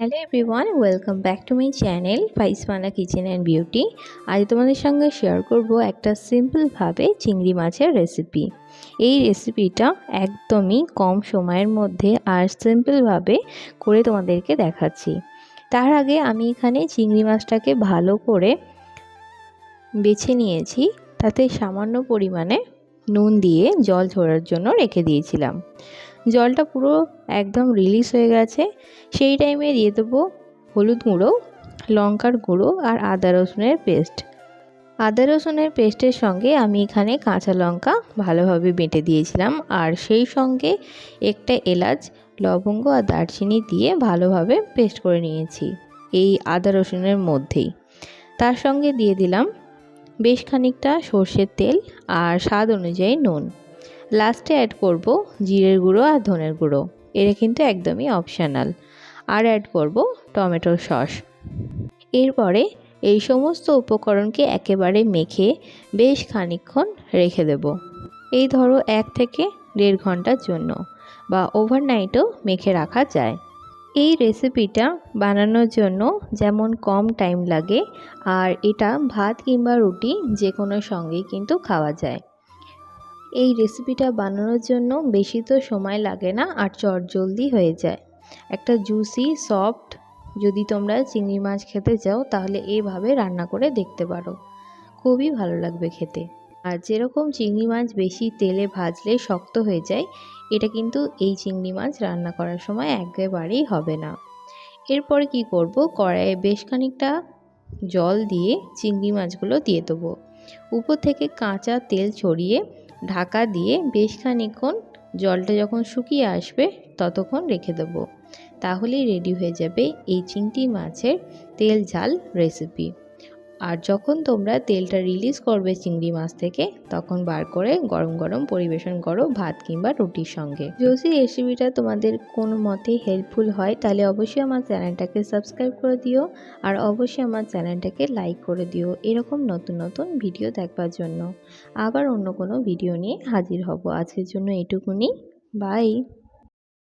Hello everyone welcome back to my channel Faismana kitchen and beauty আজ তোমাদের সঙ্গে share করব একটা সিম্পলভাবে চিংড়ি মাছের রেসিপি এই রেসিপিটা একদমই কম সময়ের মধ্যে আর সিম্পলভাবে করে তোমাদেরকে দেখাচ্ছি। তার আগে আমি এখানে চিংড়ি মাছটাকে ভালো করে বেছে নিয়েছি। তাতে সামান্য পরিমাণে নুন দিয়ে জল ঝরার জন্য রেখে দিয়েছিলাম। জলটা পুরো একদম রিলিজ হয়ে গেছে। সেই টাইমে দিয়ে দেবো হলুদ গুঁড়ো, লঙ্কার গুঁড়ো আর আদা রসুনের পেস্ট আদা রসুনের পেস্টের সঙ্গে আমি এখানে কাঁচা লঙ্কা ভালোভাবে বেটে দিয়েছিলাম আর সেই সঙ্গে একটা এলাচ, লবঙ্গ আর দারচিনি দিয়ে ভালোভাবে পেস্ট করে নিয়েছি এই আদা রসুনের মধ্যেই। তার সঙ্গে দিয়ে দিলাম বেশ খানিকটা সর্ষের তেল আর স্বাদ অনুযায়ী নুন। লাস্টে অ্যাড করব জিরের গুঁড়ো আর ধনের গুঁড়ো। এটা কিন্তু একদমই অপশানাল আর অ্যাড করব টমেটোর সস। এরপরে এই সমস্ত উপকরণকে একেবারে মেখে বেশ খানিকক্ষণ রেখে দেব। এই ধরো এক থেকে দেড় ঘণ্টার জন্য বা ওভারনাইটও মেখে রাখা যায়। এই রেসিপিটা বানানোর জন্য যেমন কম টাইম লাগে, আর এটা ভাত কিংবা রুটি যে কোনো সঙ্গেই কিন্তু খাওয়া যায়। এই রেসিপিটা বানানোর জন্য বেশি তো সময় লাগে না আর চট জলদি হয়ে যায়। একটা জুসি সফট যদি তোমরা চিংড়ি মাছ খেতে চাও, তাহলে এইভাবে রান্না করে দেখতে পারো। খুবই ভালো লাগবে খেতে। আর যেরকম চিংড়ি মাছ বেশি তেলে ভাজলে শক্ত হয়ে যায়, এটা কিন্তু এই চিংড়ি মাছ রান্না করার সময় একেবারেই হবে না। এরপরে কি করব? কড়াইয়ে বেশ খানিকটা জল দিয়ে চিংড়ি মাছগুলো দিয়ে দেবো। উপর থেকে কাঁচা তেল ছড়িয়ে ঢাকা দিয়ে বেশ খানিক্ষণ জলটা যখন শুকিয়ে আসবে ততক্ষণ রেখে দেবো। তাহলেই রেডি হয়ে যাবে এই চিংটি মাছের তেল ঝাল রেসিপি আর যখন তোমরা তেলটা রিলিজ করবে চিংড়ি মাছ থেকে, তখন বার করে গরম গরম পরিবেশন করো ভাত কিংবা রুটির সঙ্গে। যদি রেসিপিটা তোমাদের কোনো মতে হেল্পফুল হয়, তাহলে অবশ্যই আমার চ্যানেলটাকে সাবস্ক্রাইব করে দিও আর অবশ্যই আমার চ্যানেলটাকে লাইক করে দিও এরকম নতুন নতুন ভিডিও দেখবার জন্য। আবার অন্য কোনো ভিডিও নিয়ে হাজির হব। আজকের জন্য এটুকুনি বাই